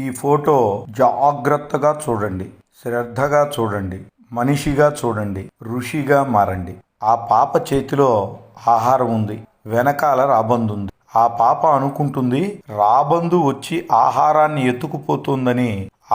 ఈ ఫోటో జాగ్రత్తగా చూడండి శ్రద్ధగా చూడండి మనిషిగా చూడండి ఋషిగా మారండి. ఆ పాప చేతిలో ఆహారం ఉంది వెనకాల రాబందు ఉంది. ఆ పాప అనుకుంటుంది రాబందు వచ్చి ఆహారాన్ని ఎత్తుకుపోతుందని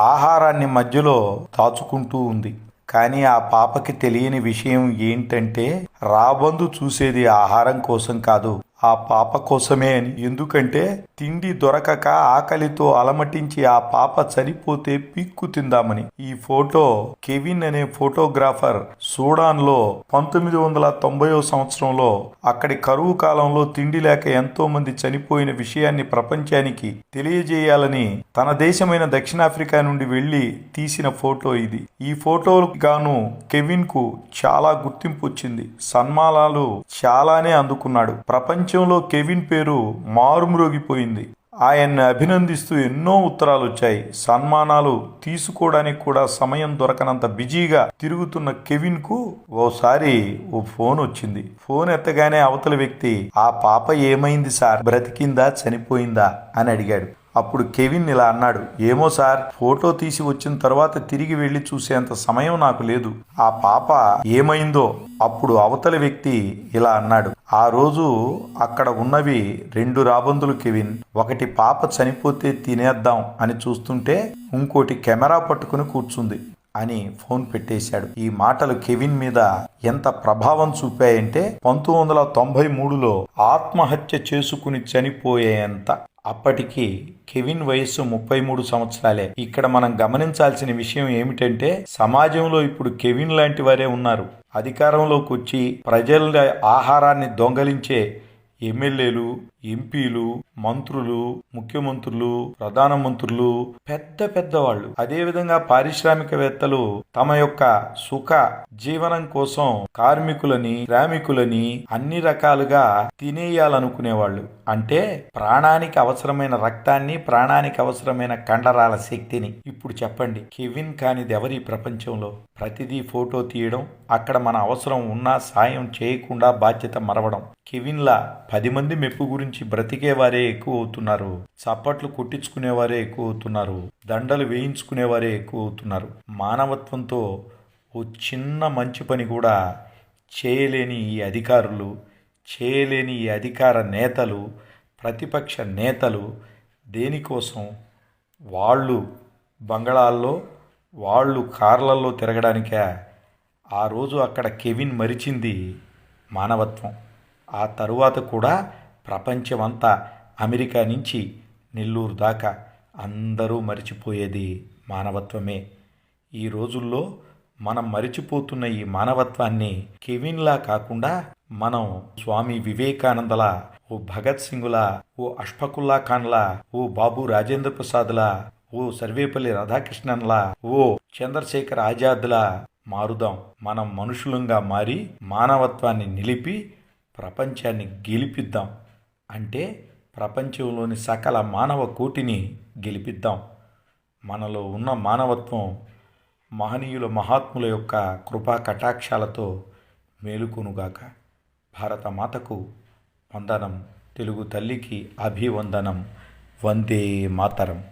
ఆహారాన్ని మధ్యలో దాచుకుంటూ ఉంది. కానీ ఆ పాపకి తెలియని విషయం ఏంటంటే రాబందు చూసేది ఆహారం కోసం కాదు ఆ పాప కోసమే అని. ఎందుకంటే తిండి దొరకక ఆకలితో అలమటించి ఆ పాప చనిపోతే పిక్కు తిందామని. ఈ ఫోటో కెవిన్ అనే ఫోటోగ్రాఫర్ సూడాన్లో పంతొమ్మిది వందల తొంభైవ సంవత్సరంలో అక్కడి కరువు కాలంలో తిండి లేక ఎంతో మంది చనిపోయిన విషయాన్ని ప్రపంచానికి తెలియజేయాలని తన దేశమైన దక్షిణాఫ్రికా నుండి వెళ్ళి తీసిన ఫోటో ఇది. ఈ ఫోటోలకు గాను కెవిన్కు చాలా గుర్తింపు వచ్చింది. సన్మానాలు చాలానే అందుకున్నాడు. ప్రపంచ ప్రపంచంలో కెవిన్ పేరు మారుమ్రోగిపోయింది. ఆయన్ని అభినందిస్తూ ఎన్నో ఉత్తరాలు వచ్చాయి సన్మానాలు తీసుకోవడానికి కూడా సమయం దొరకనంత బిజీగా తిరుగుతున్న కెవిన్కు ఓసారి ఓ ఫోన్ వచ్చింది. ఫోన్ ఎత్తగానే అవతల వ్యక్తి ఆ పాప ఏమైంది సార్? బ్రతికిందా? చనిపోయిందా? అని అడిగాడు. అప్పుడు కెవిన్ ఇలా అన్నాడు ఏమో సార్ ఫోటో తీసి వచ్చిన తర్వాత తిరిగి వెళ్ళి చూసేంత సమయం నాకు లేదు. ఆ పాప ఏమైందో? అప్పుడు అవతలి వ్యక్తి ఇలా అన్నాడు ఆ రోజు అక్కడ ఉన్నవి రెండు రాబందులు కెవిన్. ఒకటి పాప చనిపోతే తినేద్దాం అని చూస్తుంటే ఇంకోటి కెమెరా పట్టుకుని కూర్చుంది అని ఫోన్ పెట్టేశాడు. ఈ మాటలు కెవిన్ మీద ఎంత ప్రభావం చూపాయంటే పంతొమ్మిది వందల తొంభై మూడులో ఆత్మహత్య చేసుకుని చనిపోయేంత. అప్పటికి కెవిన్ వయస్సు ముప్పై మూడు సంవత్సరాలే. ఇక్కడ మనం గమనించాల్సిన విషయం ఏమిటంటే సమాజంలో ఇప్పుడు కెవిన్ లాంటి వారే ఉన్నారు. అధికారంలోకి వచ్చి ప్రజల ఆహారాన్ని దొంగలించే ఎమ్మెల్యేలు ఎంపీలు మంత్రులు ముఖ్యమంత్రులు ప్రధానమంత్రులు పెద్ద పెద్ద వాళ్ళు అదేవిధంగా పారిశ్రామికవేత్తలు తమ యొక్క సుఖ జీవనం కోసం కార్మికులని శ్రామికులని అన్ని రకాలుగా తినేయాలనుకునేవాళ్ళు. అంటే ప్రాణానికి అవసరమైన రక్తాన్ని ప్రాణానికి అవసరమైన కండరాల శక్తిని. ఇప్పుడు చెప్పండి కెవిన్ కానిది ఎవరి ప్రపంచంలో? ప్రతిదీ ఫోటో తీయడం అక్కడ మన అవసరం ఉన్నా సాయం చేయకుండా బాధ్యత మరవడం. కెవిన్లా పది మంది మెప్పు గురించి బ్రతికేవారే ఎక్కువ అవుతున్నారు చప్పట్లు కొట్టించుకునేవారే ఎక్కువ అవుతున్నారు దండలు వేయించుకునేవారే ఎక్కువ అవుతున్నారు మానవత్వంతో ఓ చిన్న మంచి పని కూడా చేయలేని ఈ అధికారులు చేయలేని ఈ అధికార నేతలు ప్రతిపక్ష నేతలు దేనికోసం వాళ్ళు బంగళాల్లో వాళ్ళు కార్లల్లో తిరగడానికే? ఆ రోజు అక్కడ కెవిన్ మరిచింది మానవత్వం. ఆ తరువాత కూడా ప్రపంచమంతా అమెరికా నుంచి నెల్లూరు దాకా అందరూ మరిచిపోయేది మానవత్వమే. ఈ రోజుల్లో మనం మరిచిపోతున్న ఈ మానవత్వాన్ని కెవిన్లా కాకుండా మనం స్వామి వివేకానందలా ఓ భగత్ సింగులా ఓ అష్ఫకుల్లా ఖాన్లా ఓ బాబు రాజేంద్ర ప్రసాద్లా ఓ సర్వేపల్లి రాధాకృష్ణన్లా ఓ చంద్రశేఖర్ ఆజాద్లా మారుదాం. మనం మనుషులంగా మారి మానవత్వాన్ని నిలిపి ప్రపంచాన్ని గెలిపిద్దాం. అంటే ప్రపంచంలోని సకల మానవ కోటిని గెలిపిద్దాం. మనలో ఉన్న మానవత్వం మహనీయుల మహాత్ముల యొక్క కృపా కటాక్షాలతో మేలుకొనుగాక. భారతమాతకు వందనం తెలుగు తల్లికి అభివందనం వందే మాతరం.